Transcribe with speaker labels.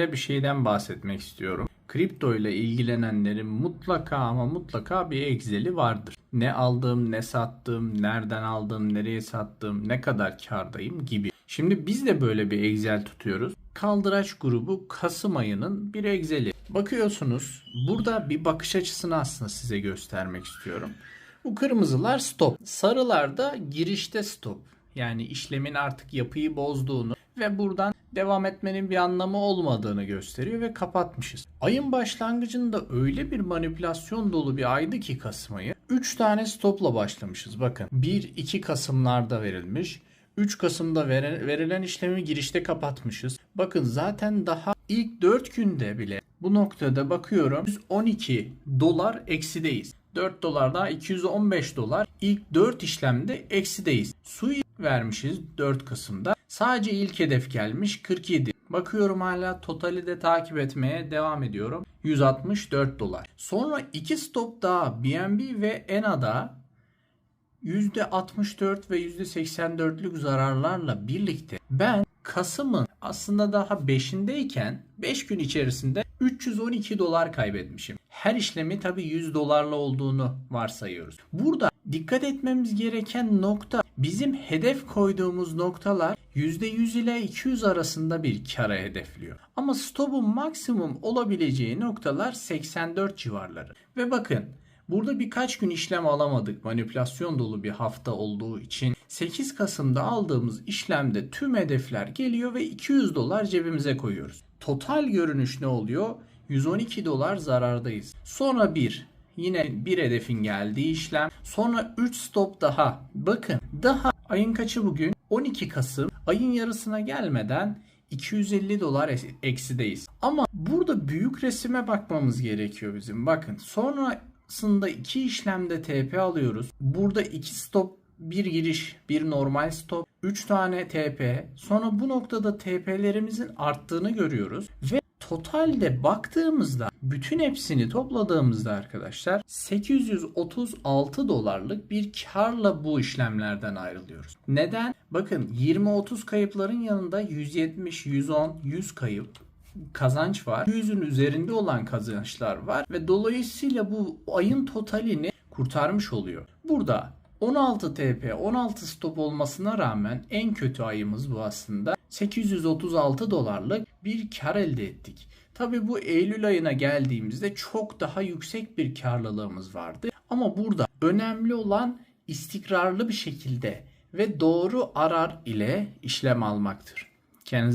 Speaker 1: sizlere bir şeyden bahsetmek istiyorum. Kripto ile ilgilenenlerin mutlaka ama mutlaka bir Excel'i vardır. Ne aldım, ne sattım, nereden aldım, nereye sattım, ne kadar kardayım gibi. Şimdi biz de böyle bir Excel tutuyoruz. Kaldıraç grubu Kasım ayının bir Excel'i. Bakıyorsunuz burada bir bakış açısını aslında size göstermek istiyorum. Bu kırmızılar stop. Sarılar da girişte stop. Yani işlemin artık yapıyı bozduğunu ve buradan devam etmenin bir anlamı olmadığını gösteriyor ve kapatmışız. Ayın başlangıcında öyle bir manipülasyon dolu bir aydı ki Kasım ayı. 3 tane stopla başlamışız bakın. 1-2 Kasımlarda verilmiş. 3 Kasım'da verilen işlemi girişte kapatmışız. Bakın zaten daha ilk 4 günde bile bu noktada bakıyorum 112 dolar eksideyiz. 4 dolar daha 215 dolar. İlk 4 işlemde eksideyiz. Suyu vermişiz 4 Kasım'da. Sadece ilk hedef gelmiş 47. Bakıyorum hala totali de takip etmeye devam ediyorum. 164 dolar. Sonra 2 stop daha BNB ve ENA'da %64 ve %84'lük zararlarla birlikte ben Kasım'ın aslında daha 5'indeyken 5 gün içerisinde 312 dolar kaybetmişim. Her işlemi tabii 100 dolarla olduğunu varsayıyoruz. Burada dikkat etmemiz gereken nokta bizim hedef koyduğumuz noktalar %100 ile 200 arasında bir kara hedefliyor. Ama stopun maksimum olabileceği noktalar 84 civarları. Ve bakın Burada birkaç gün işlem alamadık manipülasyon dolu bir hafta olduğu için. 8 Kasım'da aldığımız işlemde tüm hedefler geliyor ve 200 dolar cebimize koyuyoruz. Total görünüş ne oluyor? 112 dolar zarardayız. Sonra bir Yine bir hedefin geldiği işlem. Sonra 3 stop daha. Bakın daha ayın kaçı bugün? 12 Kasım. Ayın yarısına gelmeden 250 dolar eksideyiz. Ama burada büyük resime bakmamız gerekiyor bizim. Bakın sonrasında iki işlemde TP alıyoruz. Burada iki stop bir giriş, bir normal stop, 3 tane TP. Sonra bu noktada TP'lerimizin arttığını görüyoruz ve totalde baktığımızda bütün hepsini topladığımızda arkadaşlar 836 dolarlık bir karla bu işlemlerden ayrılıyoruz. Neden? Bakın 20-30 kayıpların yanında 170, 110, 100 kayıp kazanç var. 100'ün üzerinde olan kazançlar var ve dolayısıyla bu ayın totalini kurtarmış oluyor. Burada 16 TP, 16 stop olmasına rağmen en kötü ayımız bu aslında. 836 dolarlık bir kar elde ettik. Tabi bu Eylül ayına geldiğimizde çok daha yüksek bir karlılığımız vardı. Ama burada önemli olan istikrarlı bir şekilde ve doğru arar ile işlem almaktır. Kendinize